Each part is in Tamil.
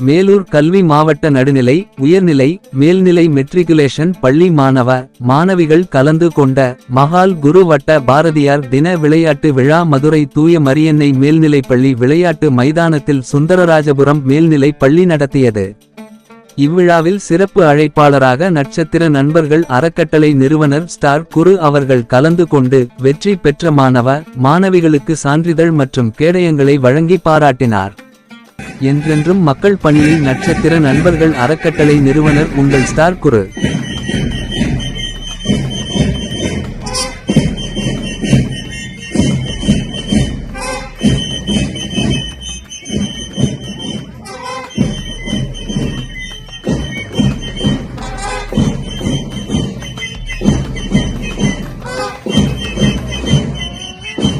மேலூர் கல்வி மாவட்ட நடுநிலை உயர்நிலை மேல்நிலை மெட்ரிகுலேஷன் பள்ளி மாணவ மாணவிகள் கலந்து கொண்ட மகால் குரு வட்ட பாரதியார் தின விளையாட்டு விழா மதுரை தூய மரியன்னை மேல்நிலைப் பள்ளி விளையாட்டு மைதானத்தில் சுந்தரராஜபுரம் மேல்நிலை பள்ளி நடத்தியது. இவ்விழாவில் சிறப்பு அழைப்பாளராக நட்சத்திர நண்பர்கள் அறக்கட்டளை நிறுவனர் ஸ்டார் குரு அவர்கள் கலந்து கொண்டு வெற்றி பெற்ற மாணவ மாணவிகளுக்கு சான்றிதழ் மற்றும் கேடயங்களை வழங்கி பாராட்டினார். என்றென்றும் மக்கள் பணியில் நட்சத்திர நண்பர்கள் அறக்கட்டளை நிறுவனர் உங்கள் star Guru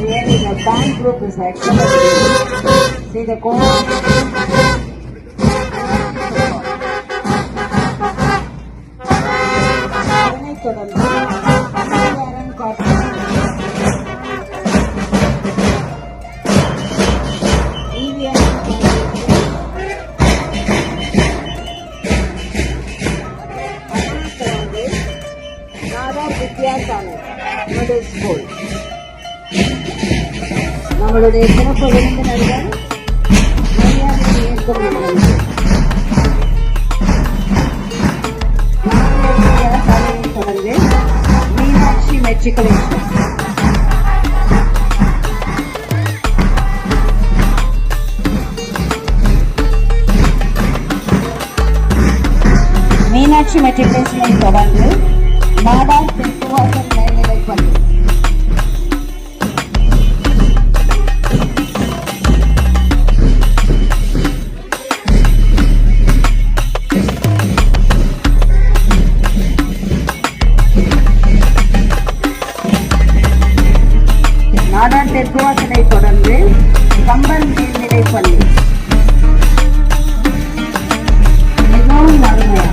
Really, group is excellent. See the? நம்மளுடைய சிறப்பு விருந்தினர்கள் மரியாதை மீனாட்சி மெட்ரிகுலேஷன் மீனாட்சி மெட்ரிகுலேஷனை தொடர்ந்து நாடார் தெற்குவாசல் மேல்நிலைப் கம்பன் மேல்நிலைப் பள்ளி மிகவும் அருமையா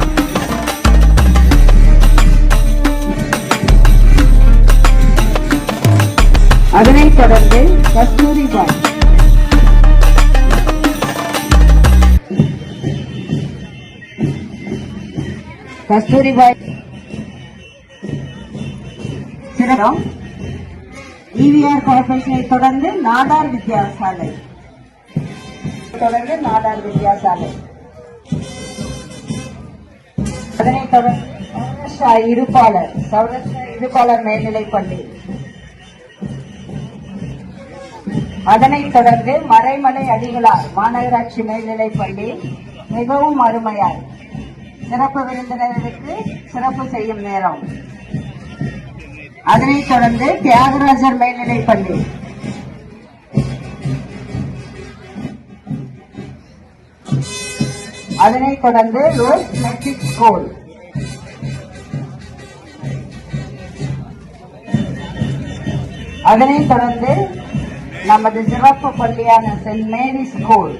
அதனைத் தொடர்ந்து கஸ்தூரிபாய் கஸ்தூரிபாய். சிறப்பு. இவிஆர் கார்பரேஷனை தொடர்ந்து நாடார் வித்யாசாலை. தொடர்ந்து நாடார் வித்யாசாலை. அதனைத் தொடர்ந்து சௌராஷ்டிரா இருப்பாளர் சௌராஷ்டிரா இருப்பாளர் மேல்நிலைப் பள்ளி. அதனைத் தொடர்ந்து மறைமலை அடிகளார் மாநகராட்சி மேல்நிலைப் பள்ளி மிகவும் அருமையார் சிறப்பு விருந்தினருக்கு சிறப்பு செய்யும் நேரம். அதனைத் தொடர்ந்து தியாகராஜர் மேல்நிலைப் பள்ளி. அதனைத் தொடர்ந்து ரோஸ் மெட்ரிக் ஸ்கூல். அதனைத் தொடர்ந்து நமது சிறப்பு பள்ளியான சென்ட் மேரி ஸ்கூல்.